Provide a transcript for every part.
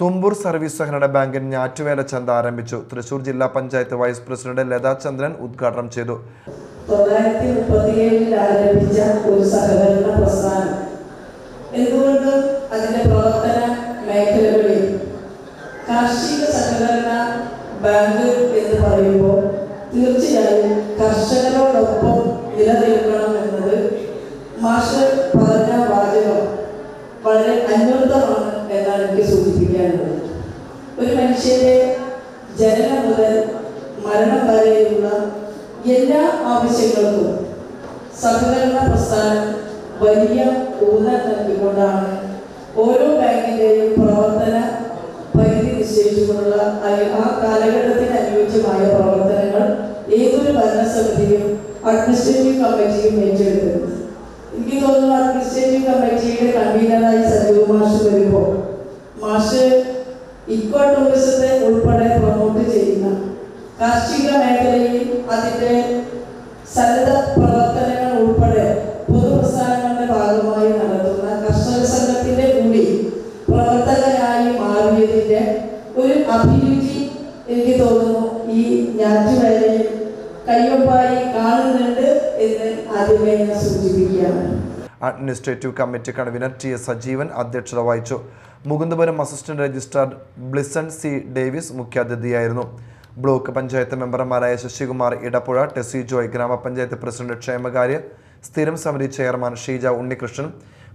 Thumboor service സഹകരണ ബാങ്കിൻ ഞാറ്റുവേല ചന്ത ആരംഭിച്ചു. തൃശൂർ ജില്ലാ പഞ്ചായത്ത് വൈസ് പ്രസിഡന്റ് ലതാ ചന്ദ്രൻ ഉദ്ഘാടനം ചെയ്തു. തൊള്ളായിരത്തി ആരംഭിച്ച ഒരു സഹകരണ പ്രസ്ഥാനം. പ്രവർത്തന മേഖലകളിൽ കാർഷിക സഹകരണ ബാങ്ക് എന്ന് പറയുമ്പോൾ തീർച്ചയായും കർഷകരോടൊപ്പം നിലനിൽക്കണം എന്നത് മാഷ് പറഞ്ഞ വാചകം വളരെ അന്വർത്ഥമാണ് എന്നാണ് എനിക്ക് സൂചിപ്പിക്കാനുള്ളത് ഒരു മനുഷ്യന്റെ ജനനം മുതൽ മരണം വരെയുള്ള എല്ലാ ആവശ്യങ്ങൾക്കും സഹകരണ പ്രസ്ഥാനം വലിയ ഊന്നൽ നൽകിക്കൊണ്ടാണ് ഓരോ ബാങ്കിന്റെയും പ്രവർത്തന പരിധി നിശ്ചയിച്ചുകൊണ്ടുള്ള ആ കാലഘട്ടത്തിന് അനുയോജ്യമായ പ്രവർത്തനങ്ങൾ ഏതൊരു ഭരണസമിതിയും അഡ്മിനിസ്ട്രേറ്റീവ് കമ്മിറ്റിയും ഏറ്റെടുക്കുന്നത് എനിക്ക് തോന്നുന്നു അഡ്മിനിസ്ട്രേറ്റീവ് കമ്മിറ്റിയുടെ കൺവീനറായി സജീവ് മാഷ് വരുമ്പോൾ മാഷ് ഇക്കോ ടൂറിസത്തെ ഉൾപ്പെടെ പ്രൊമോട്ട് ചെയ്യുന്ന കാർഷിക മേഖലയിൽ അതിന്റെ സന്നദ്ധ പ്രവർത്തനങ്ങൾ ഉൾപ്പെടെ പൊതുപ്രസ്ഥാനങ്ങളുടെ ഭാഗമായി നടത്തുന്ന കർഷക സംഘത്തിന്റെ കൂടി പ്രവർത്തകരായി മാറിയതിന്റെ ഒരു അഭിരുചി എനിക്ക് തോന്നുന്നു ഈ ഞാറ്റുവേലയിൽ കയ്യൊപ്പായി കാണുന്നുണ്ട് എന്ന് ആദ്യമേ ഞാൻ സൂചിപ്പിക്കുകയാണ്. Administrative committee convener T S Sajeevan അധ്യക്ഷത വഹിച്ചു. Mukundapuram assistant registrar Blisson C Davis മുഖ്യാതിഥിയായിരുന്നു. Block panchayat മെമ്പർമാരായ ശശികുമാർ ഇടപ്പുഴ ടെസി ജോയ് ഗ്രാമപഞ്ചായത്ത് പ്രസിഡന്റ് ക്ഷേമകാര്യ സ്ഥിരം സമിതി ചെയർമാൻ ഷീജ ഉണ്ണികൃഷ്ണൻ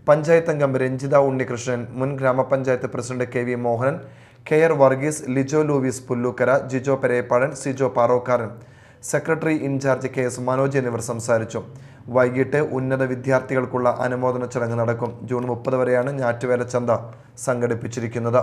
പഞ്ചായത്ത് അംഗം രഞ്ജിത ഉണ്ണികൃഷ്ണൻ മുൻ grama panchayat president K V Mohanan K R Varghese Lijo Louis Pullookkara Jijo Perepadan Sijo Parokkaran. Secretary in charge K S Manoj എന്നിവർ സംസാരിച്ചു. വൈകിട്ട് ഉന്നത വിദ്യാർത്ഥികൾക്കുള്ള അനുമോദന ചടങ്ങ് നടക്കും. ജൂൺ മുപ്പത് വരെയാണ് ഞാറ്റുവേല ചന്ത സംഘടിപ്പിച്ചിരിക്കുന്നത്.